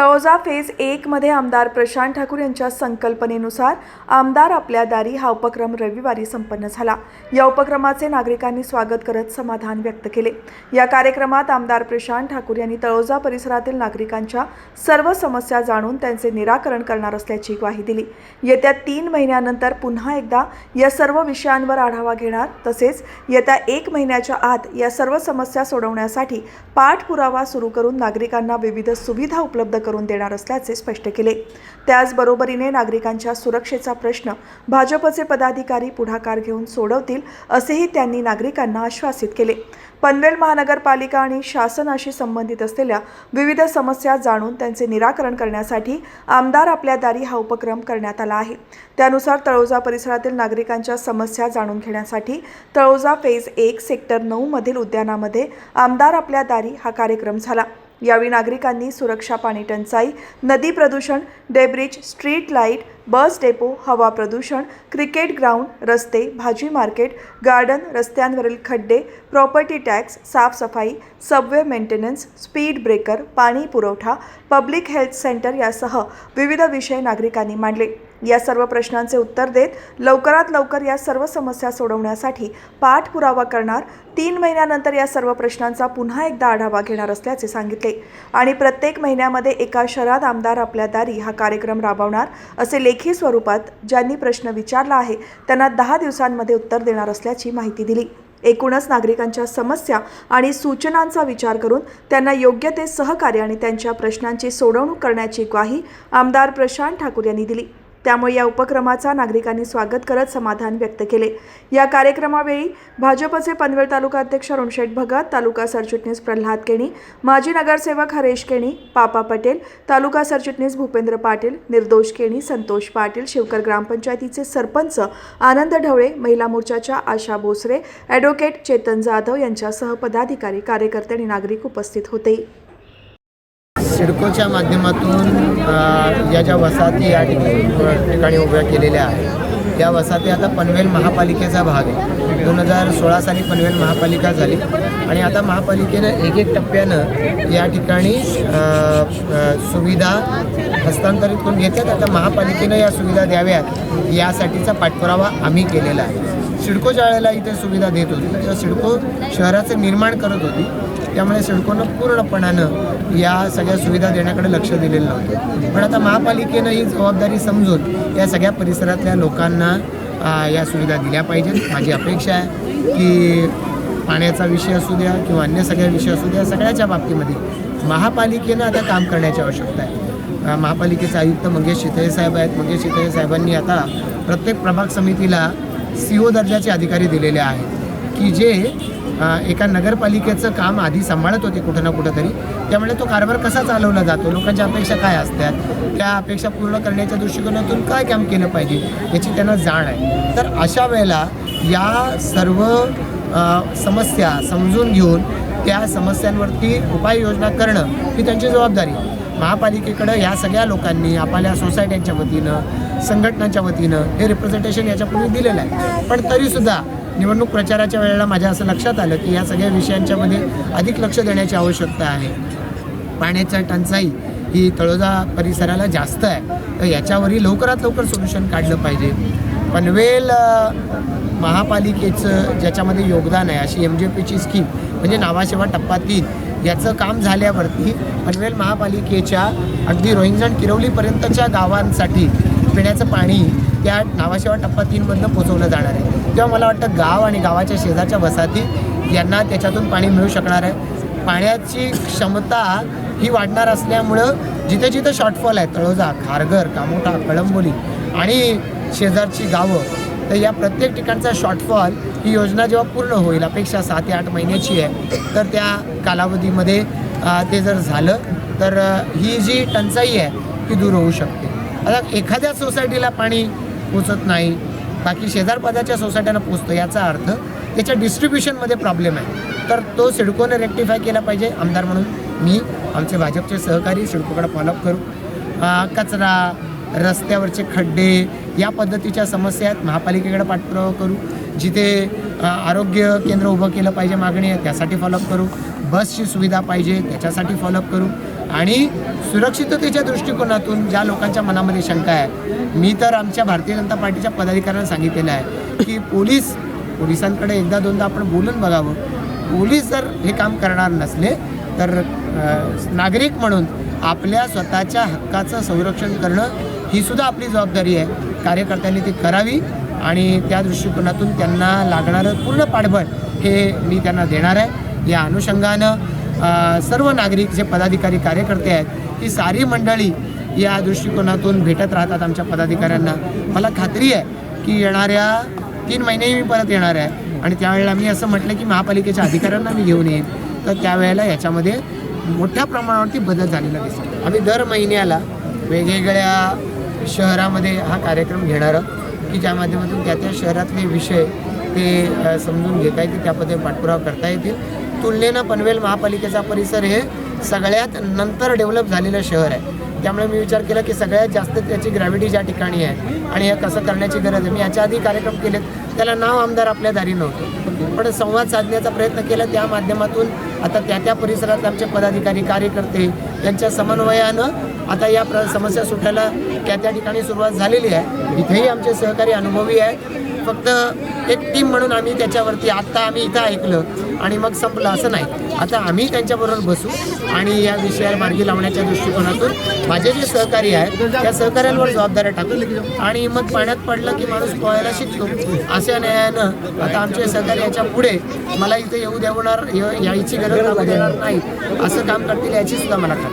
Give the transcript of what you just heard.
Taloja phase एकमध्ये आमदार प्रशांत ठाकूर यांच्या संकल्पनेनुसार आमदार आपल्या दारी हा उपक्रम रविवारी संपन्न झाला. या उपक्रमाचे नागरिकांनी स्वागत करत समाधान व्यक्त केले. या कार्यक्रमात आमदार प्रशांत ठाकूर यांनी तळोजा परिसरातील नागरिकांच्या सर्व समस्या जाणून त्यांचे निराकरण करणार असल्याची ग्वाही दिली. येत्या तीन महिन्यानंतर पुन्हा एकदा या सर्व विषयांवर आढावा घेणार तसेच येत्या एक महिन्याच्या आत या सर्व समस्या सोडवण्यासाठी पाठपुरावा सुरू करून नागरिकांना विविध सुविधा उपलब्ध करून करून देणार असल्याचे स्पष्ट केले. त्याचबरोबरीने नागरिकांच्या सुरक्षेचा प्रश्न भाजपचे पदाधिकारी पुढाकार घेऊन सोडवतील असेही त्यांनी नागरिकांना आश्वासित केले. पनवेल महानगरपालिका आणि शासनाशी संबंधित असलेल्या विविध समस्या जाणून त्यांचे निराकरण करण्यासाठी आमदार आपल्या दारी हा उपक्रम करण्यात आला आहे. त्यानुसार तळोजा परिसरातील नागरिकांच्या समस्या जाणून घेण्यासाठी तळोजा फेज एक सेक्टर नऊ मधील उद्यानामध्ये आमदार आपल्या दारी हा कार्यक्रम झाला. यावेळी नागरिकांनी सुरक्षा पाणी टंचाई नदी प्रदूषण debris street light bus depot हवा प्रदूषण क्रिकेट ग्राउंड रस्ते भाजी मार्केट गार्डन रस्त्यांवरील खड्डे प्रॉपर्टी टॅक्स साफसफाई सबवे मेंटेनन्स स्पीड ब्रेकर पाणी पुरवठा पब्लिक हेल्थ सेंटर यासह विविध विषय नागरिकांनी मांडले. या सर्व प्रश्नांचे उत्तर देत लवकरात लवकर या सर्व समस्या सोडवण्यासाठी पाठपुरावा करणार. तीन महिन्यानंतर या सर्व प्रश्नांचा पुन्हा एकदा आढावा घेणार असल्याचे सांगितले. आणि प्रत्येक महिन्यामध्ये एका शहरात आमदार आपल्या दारी हा कार्यक्रम राबवणार असे लेखी स्वरूपात ज्यांनी प्रश्न विचारला आहे त्यांना दहा दिवसांमध्ये उत्तर देणार असल्याची माहिती दिली. एकूणच नागरिकांच्या समस्या आणि सूचनांचा विचार करून त्यांना योग्य ते सहकार्य आणि त्यांच्या प्रश्नांची सोडवणूक करण्याची ग्वाही आमदार प्रशांत ठाकूर यांनी दिली. त्यामुळे या उपक्रमाचा नागरिकांनी स्वागत करत समाधान व्यक्त केले. या कार्यक्रमावेळी भाजपचे पनवेल तालुका अध्यक्ष अरुणशेठ भगत तालुका सरचिटणीस प्रल्हाद केणी माजी नगरसेवक हरेश केणी पापा पटेल तालुका सरचिटणीस भूपेंद्र पाटील निर्दोष केणी संतोष पाटील शिवकर ग्रामपंचायतीचे सरपंच आनंद ढवळे महिला मोर्चाच्या आशा भोसरे ॲडव्होकेट चेतन जाधव यांच्यासह पदाधिकारी कार्यकर्ते आणि नागरिक उपस्थित होते. सिडकोच्या माध्यमातून या ज्या वसाहती या ठिकाणी ठिकाणी उभ्या केलेल्या आहेत त्या वसाहती आता पनवेल महापालिकेचा भाग आहे. दोन हजार सोळा साली पनवेल महापालिका झाली आणि आता महापालिकेनं एक एक टप्प्यानं या ठिकाणी सुविधा हस्तांतरित करून घेतात आता महापालिकेनं या सुविधा द्याव्यात यासाठीचा पाठपुरावा आम्ही केलेला आहे. सिडको ज्या वेळेला इथे सुविधा देत होती. तर सिडको शहराचं निर्माण करत होती. त्यामुळे सिडकोनं पूर्णपणानं या सगळ्या सुविधा देण्याकडे लक्ष दिलेलं नव्हतं. पण आता महापालिकेनं ही जबाबदारी समजून या सगळ्या परिसरातल्या लोकांना या सुविधा दिल्या पाहिजेत. माझी अपेक्षा आहे की पाण्याचा विषय असू द्या किंवा अन्य सगळ्या विषय असू द्या सगळ्याच्या बाबतीमध्ये महापालिकेनं आता काम करण्याची आवश्यकता आहे. महापालिकेचे आयुक्त मंगेश शितळे साहेब आहेत. मंगेश शितळे साहेबांनी आता प्रत्येक प्रभाग समितीला सी ओ दर्जाचे अधिकारी दिलेले आहेत. की जे एका नगरपालिकेचं काम आधी सांभाळत होते कुठं ना कुठं तरी त्यामुळे तो कारभार कसा चालवला जातो? लोकांच्या अपेक्षा काय असतात? त्या अपेक्षा पूर्ण करण्याच्या दृष्टिकोनातून काय काम केलं पाहिजे याची त्यांना जाण आहे. तर अशा वेळेला या सर्व समस्या समजून घेऊन त्या समस्यांवरती उपाययोजना करणं ही त्यांची जबाबदारी आहे. महापालिकेकडं या सगळ्या लोकांनी आपल्या सोसायट्यांच्या वतीनं संघटनांच्या वतीनं हे रिप्रेझेंटेशन याच्यापूर्वी दिलेलं आहे. पण तरीसुद्धा निवडणूक प्रचाराच्या वेळेला माझ्या असं लक्षात आलं की या सगळ्या विषयांच्यामध्ये अधिक लक्ष देण्याची आवश्यकता आहे. पाण्याच्या टंचाई ही तळोजा परिसराला जास्त आहे. तर याच्यावरही लवकरात लवकर सोल्युशन काढलं पाहिजे. पनवेल महापालिकेचं ज्याच्यामध्ये योगदान आहे अशी एम जे पीची स्कीम म्हणजे नावाशेवा टप्पा तीन याचं काम झाल्यावरती पनवेल महापालिकेच्या अगदी रोहिंगजण किरवलीपर्यंतच्या गावांसाठी पिण्याचं पाणी त्या नावाशेवा टप्पा तीनमधनं पोचवलं जाणार आहे. तेव्हा मला वाटतं गाव आणि गावाच्या शेजारच्या वसाहती यांना त्याच्यातून पाणी मिळू शकणार आहे. पाण्याची क्षमता ही वाढणार असल्यामुळं जिथे जिथे शॉर्टफॉल आहे तळोजा खारघर कामोठा कळंबोली आणि शेजारची गावं तर या प्रत्येक ठिकाणचा शॉर्टफॉल ही योजना जेव्हा पूर्ण होईल अपेक्षा सहा ते आठ महिन्याची आहे तर त्या कालावधीमध्ये ते जर झालं तर ही जी टंचाई आहे ती दूर होऊ शकते. आता एखाद्या सोसायटीला पाणी पोचत नाही बाकी शेजारपाजाच्या सोसायट्यांना पोचतं याचा अर्थ त्याच्या डिस्ट्रीब्युशनमध्ये प्रॉब्लेम आहे. तर तो सिडकोने रेक्टिफाय केला पाहिजे आमदार म्हणून मी आमचे भाजपचे सहकारी सिडकोकडे फॉलोअप करू. कचरा रस्त्यावरचे खड्डे या पद्धतीच्या समस्या आहेत. महापालिकेकडे पाठपुरावा करू. जिथे आरोग्य केंद्र उभं केलं पाहिजे मागणी आहे त्यासाठी फॉलोअप करू. बसची सुविधा पाहिजे त्याच्यासाठी फॉलोअप करू. आणि सुरक्षिततेच्या दृष्टिकोनातून ज्या लोकांच्या मनामध्ये शंका आहे मी तर आमच्या भारतीय जनता पार्टीच्या पदाधिकाऱ्यांना सांगितलेलं आहे की पोलीस पोलिसांकडे एकदा दोनदा आपण बोलून बघावं. पोलीस जर हे काम करणार नसले तर नागरिक म्हणून आपल्या स्वतःच्या हक्काचं संरक्षण करणं ही सुद्धा आपली जबाबदारी आहे. कार्यकर्त्यांनी ती करावी आणि त्या दृष्टिकोनातून त्यांना लागणारं पूर्ण पाठबळ हे मी त्यांना देणार आहे. या अनुषंगानं सर्व नागरिक जे पदाधिकारी कार्यकर्ते आहेत ही सारी मंडळी या दृष्टिकोनातून भेटत राहतात आमच्या पदाधिकाऱ्यांना. मला खात्री आहे की येणाऱ्या तीन महिने मी परत येणार आहे. आणि त्यावेळेला मी असं म्हटलं की महापालिकेच्या अधिकाऱ्यांना मी घेऊन येईन. तर त्यावेळेला याच्यामध्ये मोठ्या प्रमाणावरती बदल झालेला दिसतो आम्ही दर महिन्याला वेगवेगळ्या शहरामध्ये हा कार्यक्रम घेणार आहोत की ज्या माध्यमातून त्या त्या शहरातले विषय ते समजून घेता येतील त्या पद्धतीने पाठपुरावा करता येतील. तुलनेनं पनवेल महापालिकेचा परिसर हे सगळ्यात नंतर डेव्हलप झालेलं शहर आहे. त्यामुळे मी विचार केला की सगळ्यात जास्त त्याची ग्रॅव्हिटी ज्या ठिकाणी आहे आणि हे कसं करण्याची गरज आहे. मी याच्या आधी कार्यक्रम केलेत. त्याला नाव आमदार आपल्या दारी नव्हतं. पण संवाद साधण्याचा प्रयत्न केला. त्या माध्यमातून आता त्या त्या परिसरात आमचे पदाधिकारी कार्यकर्ते यांच्या समन्वयानं आता या प्र समस्या सुटायला त्या त्या ठिकाणी सुरुवात झालेली आहे. इथेही आमचे सहकारी अनुभवी आहेत. फक्त एक टीम म्हणून आम्ही त्याच्यावरती आत्ता आम्ही इथं ऐकलं आणि मग संपलं असं नाही. आता आम्ही त्यांच्याबरोबर बसू आणि या विषयाला मार्गी लावण्याच्या दृष्टिकोनातून माझे जे सहकारी आहेत त्या सहकाऱ्यांवर जबाबदाऱ्या टाकू आणि मग पाण्यात पडलं की माणूस पोहायला शिकतो अशा न्यायानं आता आमचे सहकारी याच्यापुढे मला इथे येऊ देवणार यायची गरज लागू देणार नाही असं काम करतील याची सुद्धा मला